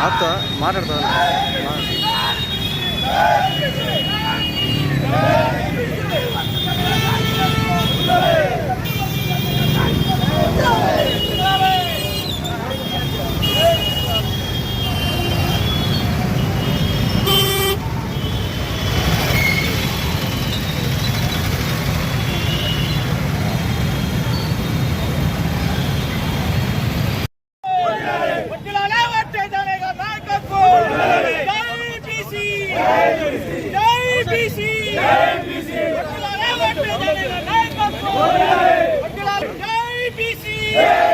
ಆತ ಮಾತಾಡ್ತಾನೆ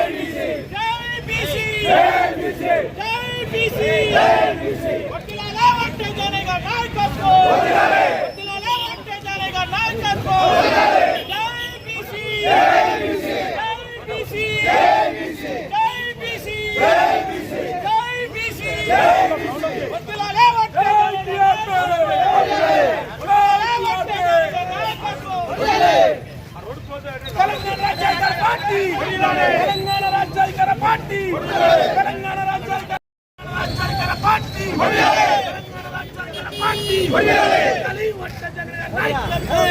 బీసీ జై బీసీ జై బీసీ వడ్డిలాలే వచ్చే జనగా నాయకత్వం వడ్డిలాలే వచ్చే జనగా నాయకత్వం జై బీసీ జై బీసీ జై బీసీ జై బీసీ వడ్డిలాలే వచ్చే జనగా వడ్డిలాలే వచ్చే జనగా నాయకత్వం తెలంగాణ రాజ్యాంగ పార్టీ తెలంగాణ రాజ్యాంగ పార్టీ తెలంగాణ రాజ్యాంగ రాజ్యాంగ పార్టీ తెలంగాణ రాజ్యాంగ పార్టీ తలి వట్ట జగన్ నాయకత్వం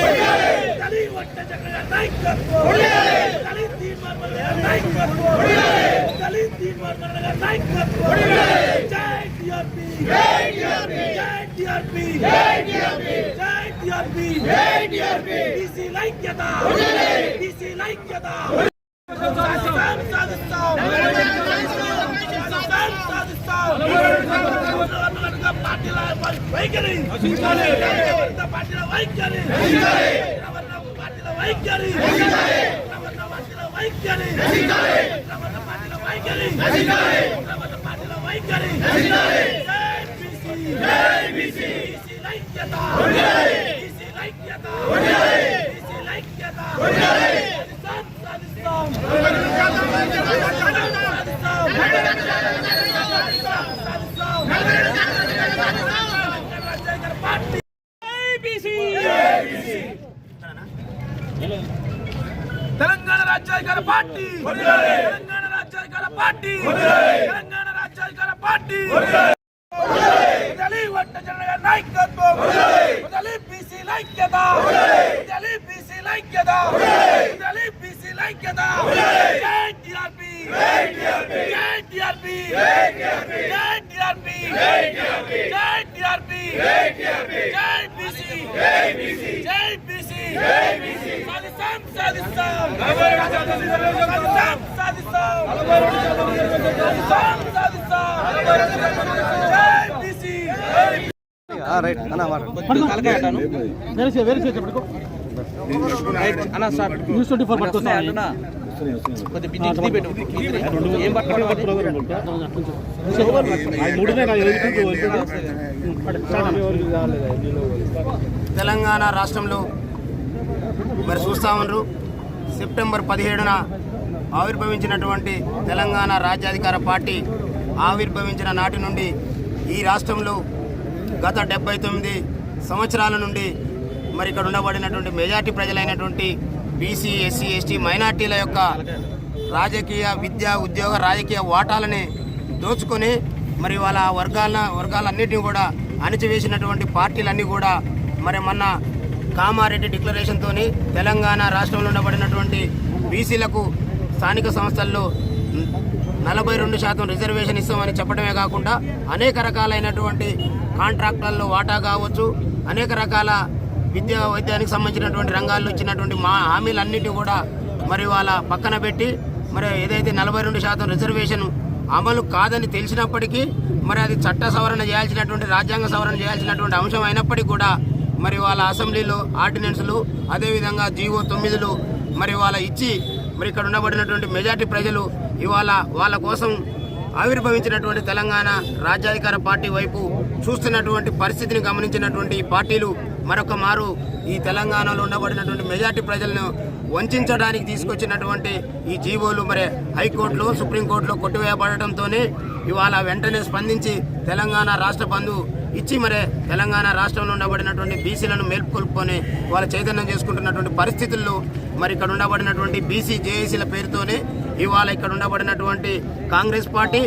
తలి వట్ట జగన్ నాయకత్వం తలి తీన్ మార్మల్ నాయకత్వం తలి తీన్ మార్మల్ నాయకత్వం జై టిఆర్పి జై టిఆర్పి జై టిఆర్పి జై టిఆర్పి జై టిఆర్పి జై టిఆర్పి బీసీ లైక్యత బీసీ లైక్యత సాధిస్తాం సాధిస్తాం సాధిస్తాం పార్టీల వైఖరి పార్టీల వైఖరి పార్టీల వైఖరి పార్టీల వైఖరి పార్టీల వైఖరి పార్టీల వైఖరి జై బీసీ బీసీ లైక్యత బీసీ లైక్యత బీసీ లైక్యత సాధిస్తాం సాధిస్తాం తెలంగాణ రాజ్యాధికార పార్టీ తెలంగాణ రాజ్యాధికార పార్టీ. తెలంగాణ రాజ్యాధికార పార్టీ. ఉదలి వట్ట జనగ నాయకత్వం. ఉదలి బీసీ లైక్యత ఉదలి బీసీ లైక్యత ఉదలి బీసీ లైక్యత జై టిఆర్పి. జై టిఆర్పి. జై టిఆర్పి. జై టిఆర్పి. జై జై జై జై బీసీ. జై బీసీ. జై బీసీ. జై బీసీ సాధిస్తాం సాధిస్తాం సాధిస్తాం రైట్ అన్న అన్న sir news twenty four Telangana రాష్ట్రంలో మరి చూస్తా ఉన్నారు. సెప్టెంబర్ పదిహేడున ఆవిర్భవించినటువంటి తెలంగాణ రాజ్యాధికార పార్టీ ఆవిర్భవించిన నాటి నుండి ఈ రాష్ట్రంలో గత డెబ్బై తొమ్మిది సంవత్సరాల నుండి మరి ఇక్కడ ఉండబడినటువంటి మెజార్టీ ప్రజలైనటువంటి బీసీ ఎస్సీ ఎస్టీ మైనార్టీల యొక్క రాజకీయ విద్యా ఉద్యోగ రాజకీయ వాటాలని దోచుకొని మరి వాళ్ళ వర్గాల వర్గాలన్నిటిని కూడా అణిచివేసినటువంటి పార్టీలన్నీ కూడా మరి మొన్న కామారెడ్డి డిక్లరేషన్తో తెలంగాణ రాష్ట్రంలో ఉండబడినటువంటి బీసీలకు స్థానిక సంస్థల్లో నలభై రెండు శాతం రిజర్వేషన్ ఇస్తామని చెప్పడమే కాకుండా అనేక రకాలైనటువంటి కాంట్రాక్టులలో వాటా కావచ్చు అనేక రకాల విద్యా వైద్యానికి సంబంధించినటువంటి రంగాల్లో ఇచ్చినటువంటి మా హామీలన్నిటి కూడా మరి వాళ్ళ పక్కన పెట్టి మరి ఏదైతే నలభై రెండు శాతం రిజర్వేషన్ అమలు కాదని తెలిసినప్పటికీ మరి అది చట్ట సవరణ చేయాల్సినటువంటి రాజ్యాంగ సవరణ చేయాల్సినటువంటి అంశం అయినప్పటికీ కూడా మరి వాళ్ళ అసెంబ్లీలో ఆర్డినెన్స్లు అదేవిధంగా జీవో తొమ్మిదిలు మరి వాళ్ళ ఇచ్చి మరి ఇక్కడ ఉండబడినటువంటి మెజార్టీ ప్రజలు ఇవాళ వాళ్ళ కోసం ఆవిర్భవించినటువంటి తెలంగాణ రాజ్యాధికార పార్టీ వైపు చూస్తున్నటువంటి పరిస్థితిని గమనించినటువంటి ఈ పార్టీలు మరొక మారు ఈ తెలంగాణలో ఉండబడినటువంటి మెజార్టీ ప్రజలను వంచడానికి తీసుకొచ్చినటువంటి ఈ జీవోలు మరి హైకోర్టులో సుప్రీంకోర్టులో కొట్టివేయబడటంతోనే ఇవాళ వెంటనే స్పందించి తెలంగాణ రాష్ట్ర బంధు ఇచ్చి మరి తెలంగాణ రాష్ట్రంలో ఉండబడినటువంటి బీసీలను మేల్కొల్పుకొని వాళ్ళ చైతన్యం చేసుకుంటున్నటువంటి పరిస్థితుల్లో మరి ఇక్కడ ఉండబడినటువంటి బీసీ జేఏసీల పేరుతోనే ఇవాళ ఇక్కడ ఉండబడినటువంటి కాంగ్రెస్ పార్టీ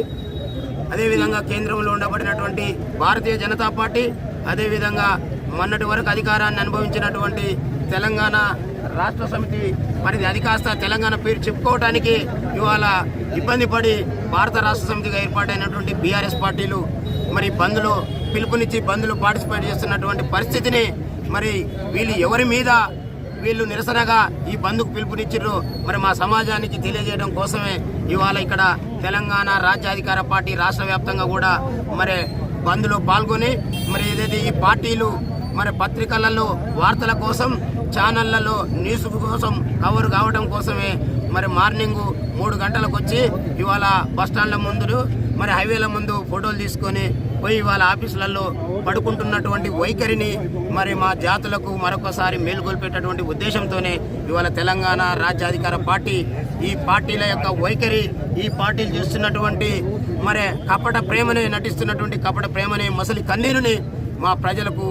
అదేవిధంగా కేంద్రంలో ఉండబడినటువంటి భారతీయ జనతా పార్టీ అదేవిధంగా మొన్నటి వరకు అధికారాన్ని అనుభవించినటువంటి తెలంగాణ రాష్ట్ర సమితి మరి అది కాస్త తెలంగాణ పేరు చెప్పుకోవడానికి ఇవాళ ఇబ్బంది పడి భారత రాష్ట్ర సమితిగా ఏర్పాటైనటువంటి బీఆర్ఎస్ పార్టీలు మరి బంద్లో పిలుపునిచ్చి బంద్లో పార్టిసిపేట్ చేస్తున్నటువంటి పరిస్థితిని మరి వీళ్ళు ఎవరి మీద వీళ్ళు నిరసనగా ఈ బంద్కు పిలుపునిచ్చిర్రు. మరి మా సమాజానికి తెలియజేయడం కోసమే ఇవాళ ఇక్కడ తెలంగాణ రాజ్యాధికార పార్టీ రాష్ట్ర వ్యాప్తంగా కూడా మరి బంద్లో పాల్గొని మరి ఏదైతే ఈ పార్టీలు మరి పత్రికలలో వార్తల కోసం ఛానళ్ళలో న్యూస్ కోసం కవర్ కావడం కోసమే మరి మార్నింగ్ మూడు గంటలకు వచ్చి ఇవాళ బస్టాండ్ల ముందు మరి హైవేల ముందు ఫోటోలు తీసుకొని పోయి ఇవాళ ఆఫీసులలో పడుకుంటున్నటువంటి వైఖరిని మరి మా జాతులకు మరొకసారి మేలుకొల్పేటటువంటి ఉద్దేశంతోనే ఇవాళ తెలంగాణ రాజ్యాధికార పార్టీ ఈ పార్టీల యొక్క వైఖరి ఈ పార్టీలు చేస్తున్నటువంటి మరి కపట ప్రేమనే నటిస్తున్నటువంటి కపట ప్రేమనే మసలి కన్నీరుని మా ప్రజలకు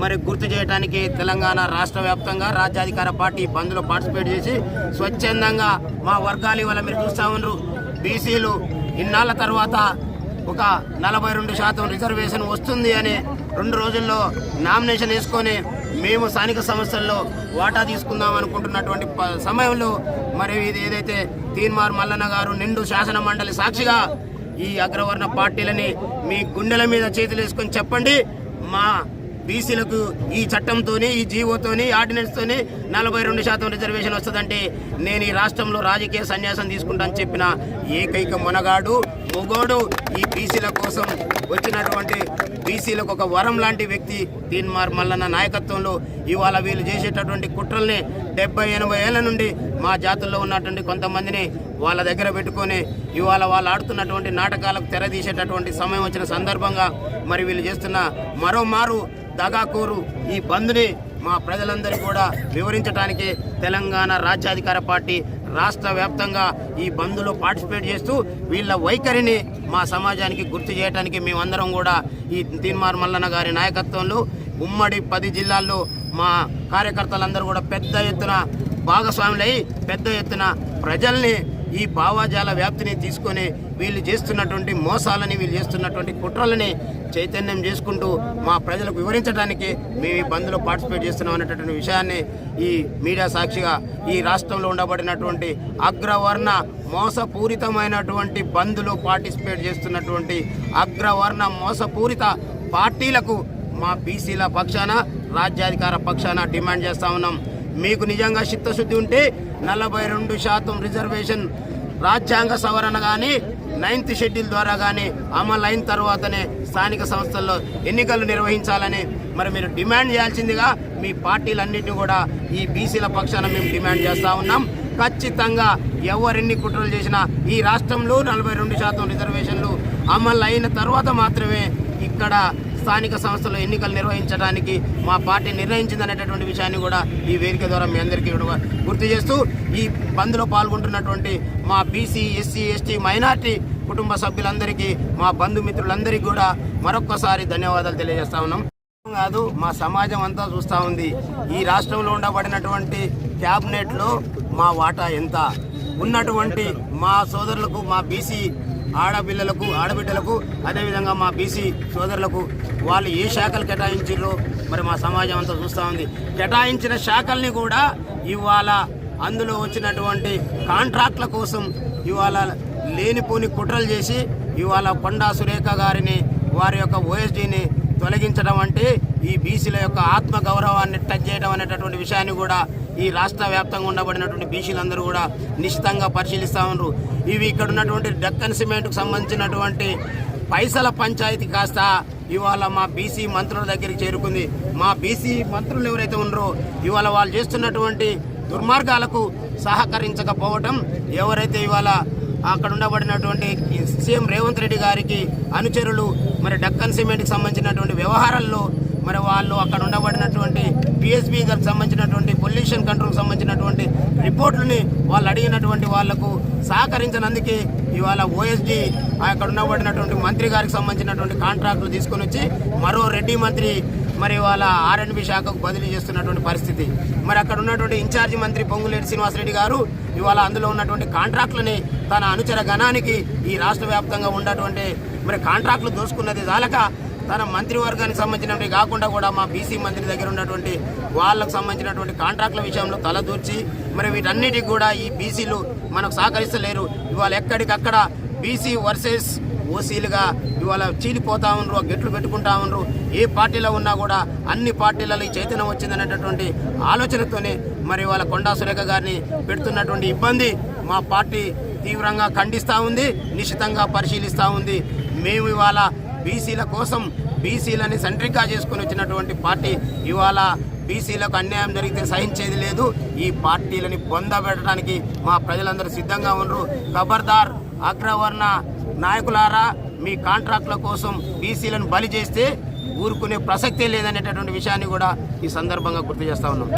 మరి గుర్తు చేయడానికి తెలంగాణ రాష్ట్ర వ్యాప్తంగా రాజ్యాధికార పార్టీ బంద్లో పార్టిసిపేట్ చేసి స్వచ్ఛందంగా మా వర్గాలు ఇవాళ మీరు చూస్తూ ఉన్నారు. బీసీలు ఇన్నాళ్ళ తర్వాత ఒక నలభై రెండు శాతం రిజర్వేషన్ వస్తుంది అని రెండు రోజుల్లో నామినేషన్ వేసుకొని మేము స్థానిక సంస్థల్లో వాటా తీసుకుందాం అనుకుంటున్నటువంటి ప- సమయంలో మరి ఇది ఏదైతే తీన్మార్ మల్లన్న గారు నిండు శాసన మండలి సాక్షిగా ఈ అగ్రవర్ణ పార్టీలని మీ గుండెల మీద చేతులు వేసుకొని చెప్పండి. మా బీసీలకు ఈ చట్టంతోని ఈ జీవోతోని ఆర్డినెన్స్తోని నలభై రెండు శాతం రిజర్వేషన్ వస్తుందంటే నేను ఈ రాష్ట్రంలో రాజకీయ సన్యాసం తీసుకుంటాను చెప్పిన ఏకైక మొనగాడు మొగోడు ఈ బీసీల కోసం వచ్చినటువంటి బీసీలకు ఒక వరం లాంటి వ్యక్తి తీన్మార్ మల్లన్న నాయకత్వంలో ఇవాళ వీళ్ళు చేసేటటువంటి కుట్రల్ని డెబ్బై ఎనభై ఏళ్ళ నుండి మా జాతుల్లో ఉన్నటువంటి కొంతమందిని వాళ్ళ దగ్గర పెట్టుకొని ఇవాళ వాళ్ళు ఆడుతున్నటువంటి నాటకాలకు తెరదీసేటటువంటి సమయం వచ్చిన సందర్భంగా మరి వీళ్ళు చేస్తున్న మరో మారు దగాకూరు ఈ బంద్ని మా ప్రజలందరికీ కూడా వివరించడానికి తెలంగాణ రాజ్యాధికార పార్టీ రాష్ట్ర వ్యాప్తంగా ఈ బంద్లో పార్టిసిపేట్ చేస్తూ వీళ్ళ వైఖరిని మా సమాజానికి గుర్తు చేయడానికి మేమందరం కూడా ఈ తీన్మార్ మల్లన్న గారి నాయకత్వంలో ఉమ్మడి పది జిల్లాల్లో మా కార్యకర్తలందరూ కూడా పెద్ద ఎత్తున భాగస్వాములై పెద్ద ఎత్తున ప్రజల్ని ఈ భావాజాల వ్యాప్తిని తీసుకొని వీళ్ళు చేస్తున్నటువంటి మోసాలని వీళ్ళు చేస్తున్నటువంటి కుట్రలని చైతన్యం చేసుకుంటూ మా ప్రజలకు వివరించడానికి మేము ఈ బంద్లో పార్టిసిపేట్ చేస్తున్నాం అనేటటువంటి విషయాన్ని ఈ మీడియా సాక్షిగా ఈ రాష్ట్రంలో ఉండబడినటువంటి అగ్రవర్ణ మోసపూరితమైనటువంటి బంద్లో పార్టిసిపేట్ చేస్తున్నటువంటి అగ్రవర్ణ మోసపూరిత పార్టీలకు మా బీసీల పక్షాన రాజ్యాధికార పక్షాన డిమాండ్ చేస్తా ఉన్నాం. మీకు నిజంగా చిత్తశుద్ధి ఉంటే నలభై రెండు శాతం రిజర్వేషన్ రాజ్యాంగ సవరణ కానీ నైన్త్ షెడ్యూల్ ద్వారా కానీ అమలు అయిన తర్వాతనే స్థానిక సంస్థల్లో ఎన్నికలు నిర్వహించాలని మరి మీరు డిమాండ్ చేయాల్సిందిగా మీ పార్టీలన్నింటినీ కూడా ఈ బీసీల పక్షాన మేము డిమాండ్ చేస్తూ ఉన్నాం. ఖచ్చితంగా ఎవరెన్ని కుట్రలు చేసినా ఈ రాష్ట్రంలో నలభై రెండు శాతం రిజర్వేషన్లు అమలు అయిన తర్వాత మాత్రమే ఇక్కడ స్థానిక సంస్థలు ఎన్నికలు నిర్వహించడానికి మా పార్టీ నిర్ణయించిందనేటటువంటి విషయాన్ని కూడా ఈ వేదిక ద్వారా మీ అందరికీ గుర్తు చేస్తూ ఈ బంద్లో పాల్గొంటున్నటువంటి మా బీసీ ఎస్సీ ఎస్టీ మైనార్టీ కుటుంబ సభ్యులందరికీ మా బంధుమిత్రులందరికీ కూడా మరొక్కసారి ధన్యవాదాలు తెలియజేస్తా ఉన్నాం. కాదు మా సమాజం అంతా చూస్తూ ఉంది. ఈ రాష్ట్రంలో ఉండబడినటువంటి క్యాబినెట్లో మా వాటా ఎంత? ఉన్నటువంటి మా సోదరులకు మా బీసీ ఆడపిల్లలకు ఆడబిడ్డలకు అదేవిధంగా మా బీసీ సోదరులకు వాళ్ళు ఏ శాఖలు కేటాయించారు మరి మా సమాజం అంతా చూస్తూ ఉంది. కేటాయించిన శాఖల్ని కూడా ఇవాళ అందులో వచ్చినటువంటి కాంట్రాక్ట్ల కోసం ఇవాళ లేనిపోని కుట్రలు చేసి ఇవాళ కొండా సురేఖ గారిని వారి యొక్క ఓఎస్డీని తొలగించడం అంటే ఈ బీసీల యొక్క ఆత్మ గౌరవాన్ని టచ్ చేయడం అనేటటువంటి విషయాన్ని కూడా ఈ రాష్ట్ర వ్యాప్తంగా ఉండబడినటువంటి బీసీలందరూ కూడా నిశ్చితంగా పరిశీలిస్తూ ఉన్నారు. ఇవి ఇక్కడ ఉన్నటువంటి డక్కన్ సిమెంట్కు సంబంధించినటువంటి పైసల పంచాయతీ కాస్త ఇవాళ మా బీసీ మంత్రుల దగ్గరికి చేరుకుంది. మా బీసీ మంత్రులు ఎవరైతే ఉన్నారో ఇవాళ వాళ్ళు చేస్తున్నటువంటి దుర్మార్గాలకు సహకరించకపోవటం ఎవరైతే ఇవాళ అక్కడ ఉండబడినటువంటి సీఎం రేవంత్ రెడ్డి గారికి అనుచరులు మరి డక్కన్ సిమెంట్కి సంబంధించినటువంటి వ్యవహారాల్లో మరి వాళ్ళు అక్కడ ఉండబడినటువంటి పిఎస్బి గారికి సంబంధించినటువంటి పొల్యూషన్ కంట్రోల్కి సంబంధించినటువంటి రిపోర్టులని వాళ్ళు అడిగినటువంటి వాళ్ళకు సహకరించినందుకే ఇవాళ ఓఎస్డి అక్కడ ఉన్నబడినటువంటి మంత్రి గారికి సంబంధించినటువంటి కాంట్రాక్టులు తీసుకొని వచ్చి మరో రెడ్డి మంత్రి మరి వాళ్ళ ఆర్ఎండ్బి శాఖకు బదిలీ చేస్తున్నటువంటి పరిస్థితి. మరి అక్కడ ఉన్నటువంటి ఇన్ఛార్జి మంత్రి పొంగులేటి శ్రీనివాసరెడ్డి గారు ఇవాళ అందులో ఉన్నటువంటి కాంట్రాక్టులని తన అనుచర గణానికి ఈ రాష్ట్ర వ్యాప్తంగా ఉన్నటువంటి మరి కాంట్రాక్టులు దోసుకున్నది చాలక తన మంత్రివర్గానికి సంబంధించినవి కాకుండా కూడా మా బీసీ మంత్రి దగ్గర ఉన్నటువంటి వాళ్ళకు సంబంధించినటువంటి కాంట్రాక్టుల విషయంలో తలదూర్చి మరి వీటన్నిటికి కూడా ఈ బీసీలు మనకు సహకరిస్తలేరు. ఇవాళ ఎక్కడికక్కడ బీసీ వర్సెస్ ఓసీలుగా ఇవాళ చీలిపోతా ఉన్నారు గెట్లు పెట్టుకుంటా ఉన్నారు ఏ పార్టీలో ఉన్నా కూడా అన్ని పార్టీలలో ఈ చైతన్యం వచ్చిందనేటటువంటి ఆలోచనతోనే మరి ఇవాళ కొండా సురేఖ గారిని పెడుతున్నటువంటి ఇబ్బంది మా పార్టీ తీవ్రంగా ఖండిస్తూ ఉంది నిశ్చితంగా పరిశీలిస్తూ ఉంది. మేము ఇవాళ బీసీల కోసం బీసీలని సెంట్రిక్గా చేసుకుని వచ్చినటువంటి పార్టీ ఇవాళ బీసీలకు అన్యాయం జరిగితే సహించేది లేదు. ఈ పార్టీలని పొందబెట్టడానికి మా ప్రజలందరూ సిద్ధంగా ఉన్నారు ఖబర్దార్ అగ్రవర్ణ నాయకులారా మీ కాంట్రాక్టుల కోసం బీసీలను బలి చేస్తే ఊరుకునే ప్రసక్తే లేదనేటటువంటి విషయాన్ని కూడా ఈ సందర్భంగా గుర్తు చేస్తా ఉన్నాం.